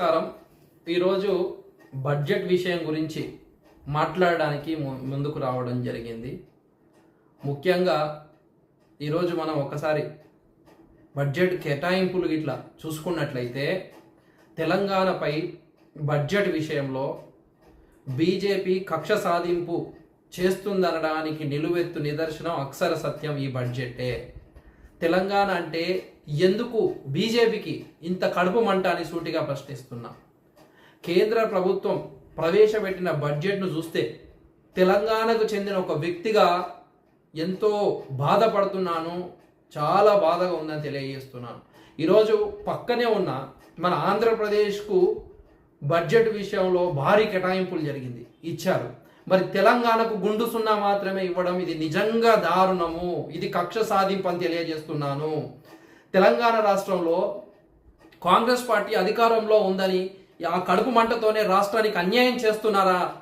నమస్కారం. ఈరోజు బడ్జెట్ విషయం గురించి మాట్లాడడానికి ము- ముందుకు రావడం జరిగింది. ముఖ్యంగా ఈరోజు మనం ఒకసారి బడ్జెట్ కేటాయింపులు ఇట్లా చూసుకున్నట్లయితే తెలంగాణపై బడ్జెట్ విషయంలో బీజేపీ కక్ష సాధింపు చేస్తుందనడానికి నిలువెత్తు నిదర్శనం అక్షర సత్యం ఈ బడ్జెటే తెలంగాణ అంటే ఎందుకు బీజేపీకి ఇంత కడుపు మంట అని సూటిగా ప్రశ్నిస్తున్నా. కేంద్ర ప్రభుత్వం ప్రవేశపెట్టిన బడ్జెట్ను చూస్తే తెలంగాణకు చెందిన ఒక వ్యక్తిగా ఎంతో బాధపడుతున్నాను చాలా బాధగా ఉందని తెలియజేస్తున్నాను. ఈరోజు పక్కనే ఉన్న మన ఆంధ్రప్రదేశ్కు బడ్జెట్ విషయంలో భారీ కేటాయింపులు జరిగింది ఇచ్చారు. మరి తెలంగాణకు గుండు సున్నా మాత్రమే ఇవ్వడం ఇది నిజంగా దారుణము ఇది కక్ష సాధింపు అని తెలియజేస్తున్నాను. తెలంగాణ రాష్ట్రంలో కాంగ్రెస్ పార్టీ అధికారంలో ఉందని ఆ కడుపు మంటతోనే రాష్ట్రానికి అన్యాయం చేస్తున్నారా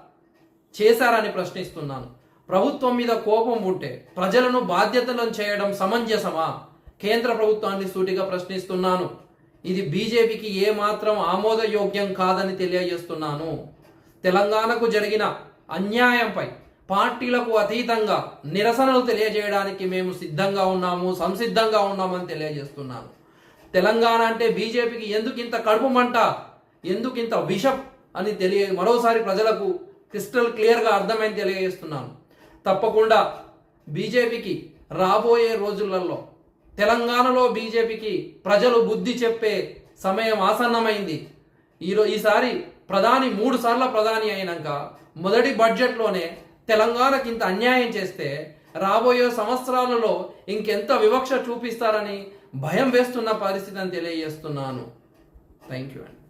చేశారని ప్రశ్నిస్తున్నాను. ప్రభుత్వం మీద కోపం ఉంటే ప్రజలను బాధ్యతలను చేయడం సమంజసమా? కేంద్ర ప్రభుత్వాన్ని సూటిగా ప్రశ్నిస్తున్నాను. ఇది బీజేపీకి ఏమాత్రం ఆమోదయోగ్యం కాదని తెలియజేస్తున్నాను. తెలంగాణకు జరిగిన అన్యాయంపై పార్టీలకు అతీతంగా నిరసనలు తెలియజేయడానికి మేము సిద్ధంగా ఉన్నాము సంసిద్ధంగా ఉన్నామని తెలియజేస్తున్నాను. తెలంగాణ అంటే బీజేపీకి ఎందుకు ఇంత కడుపు మంట ఎందుకు ఇంత విషం అని తెలియ మరోసారి ప్రజలకు క్రిస్టల్ క్లియర్గా అర్థమైంది తెలియజేస్తున్నాను. తప్పకుండా బీజేపీకి రాబోయే రోజులలో తెలంగాణలో బీజేపీకి ప్రజలు బుద్ధి చెప్పే సమయం ఆసన్నమైంది. ఈరో ఈసారి ప్రధాని మూడు సార్ల ప్రధాని అయినాక మొదటి బడ్జెట్లోనే తెలంగాణకి ఇంత అన్యాయం చేస్తే రాబోయే సంవత్సరాలలో ఇంకెంత వివక్ష చూపిస్తారని భయం వేస్తున్న పరిస్థితి అని తెలియజేస్తున్నాను. థ్యాంక్ యూ అండి